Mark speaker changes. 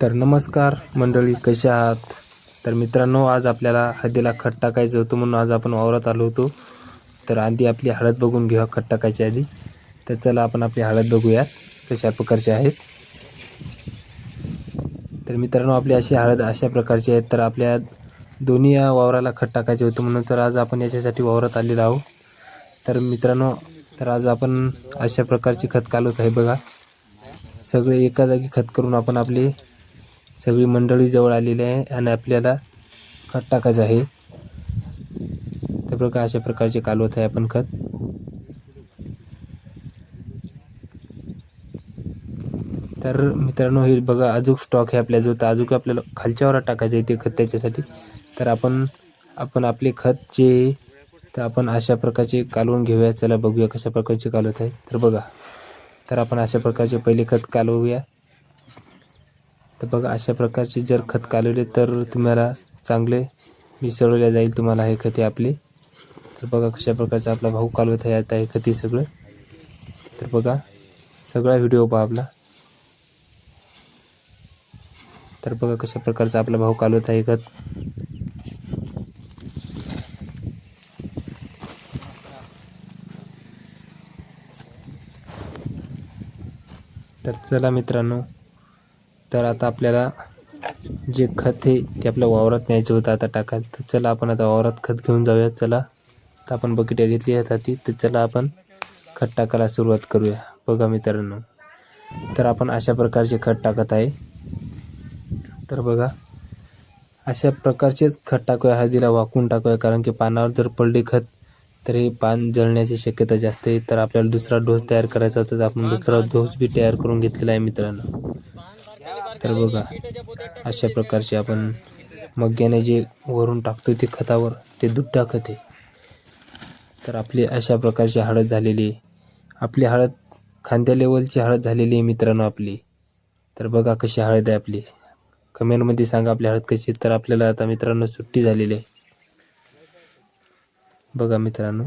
Speaker 1: तर नमस्कार मंडळी कशा आहात? तर मित्रांनो आज आपल्याला हळदीला खत टाकायचं होतं म्हणून आज आपण वावरात आलो होतो. तर आधी आपली हळद बघून घेऊया खत टाकायची आधी. तर चला आपण आपली हळद बघूया कशा प्रकारची आहेत तर मित्रांनो आपली अशी हळद अशा प्रकारची आहेत तर आपल्या दोन्ही या वावराला खत टाकायचे होतं म्हणून तर आज आपण याच्यासाठी वावरात आलेलो आहोत. तर मित्रांनो तर आज आपण अशा प्रकारची खत कालवत आहे बघा. सगळे एका जागी खत करून आपण आपली सगळी मंडळी जवळ आलेली आहे आणि आपल्याला खत टाकायचं आहे. त्या प्रकार अशा प्रकारचे कालवत आहे आपण खत. तर मित्रांनो हे बघा अजूक स्टॉक आहे आपल्या जो तर अजूक आपल्याला खालच्यावर टाकायचं आहे ते खत त्याच्यासाठी. तर आपण आपण आपले खत जे तर आपण अशा प्रकारचे कालवून घेऊया. चला बघूया कशा प्रकारचे कालवत आहे. तर बघा तर आपण अशा प्रकारचे पहिले खत कालवूया. तर बघा अशा प्रकारचे जर खत कालवले तर तुम्हाला चांगले मिसळवल्या जाईल तुम्हाला हे खते आपले. तर बघा कशा प्रकारचा आपला भाऊ कालवत आहे आता हे खते सगळं. तर बघा सगळा व्हिडिओ पहा आपला. तर बघा कशा प्रकारचा आपला भाऊ कालवत आहे खत. तर चला मित्रांनो तर आता आपल्याला जे खत आहे ते आपल्या वावरात न्यायचं होतं आता टाकायला. तर चला आपण आता वावरात खत घेऊन जाऊया चला. तर आपण बकेट्या घेतली आहेत हाती तर चला आपण खत टाकायला सुरुवात करूया. बघा मित्रांनो तर आपण अशा प्रकारचे खत टाकत आहे. तर बघा अशा प्रकारचेच खत टाकूया हळदीला वाकून टाकूया कारण की पानावर जर पडले खत तर हे पान जळण्याची शक्यता जास्त आहे. तर आपल्याला दुसरा डोस तयार करायचा होता तर आपण दुसरा डोस बी तयार करून घेतलेला आहे मित्रांनो. तर बघा अशा प्रकारचे आपण मग्याने जे वरून टाकतो ते खतावर ते दूध टाकत आहे. तर आपली अशा प्रकारची हळद झालेली आहे. आपली हळद खांद्या लेवलची हळद झालेली आहे मित्रांनो आपली. तर बघा कशी हळद आहे आपली. कमेंटमध्ये सांगा आपली हळद कशी तर आपल्याला आता मित्रांनो सुट्टी झालेली आहे. बघा मित्रांनो